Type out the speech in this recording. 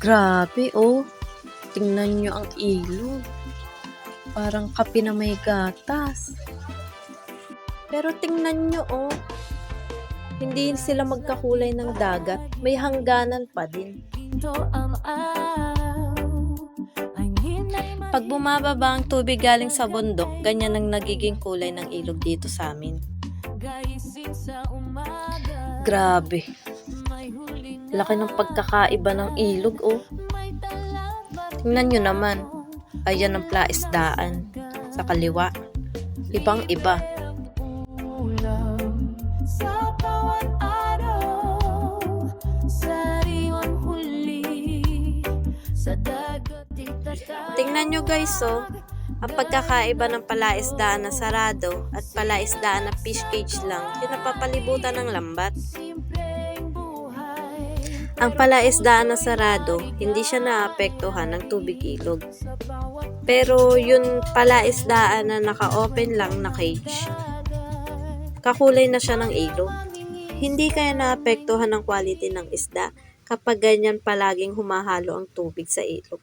Grabe, oh. Tingnan nyo ang ilog. Parang kape na may gatas. Pero tingnan nyo, oh. Hindi sila magkakulay ng dagat. May hangganan pa din. Pag bumababa ang tubig galing sa bundok, ganyan ang nagiging kulay ng ilog dito sa amin. Grabe. Laki ng pagkakaiba ng ilog, oh. Tingnan nyo naman. Ayan ang plaisdaan. Sa kaliwa. Ibang iba. Sa bawat araw, sariwang huli, sa dagat itatawag. Tingnan nyo guys, oh. Ang pagkakaiba ng palaisdaan na sarado at palaisdaan na fish cage lang, pinapapalibutan ng lambat. Ang palaisdaan na sarado, hindi siya naapektuhan ng tubig ilog. Pero yun palaisdaan na naka-open lang na cage, kakulay na siya ng ilog. Hindi kaya naapektuhan ng quality ng isda kapag ganyan palaging humahalo ang tubig sa ilog.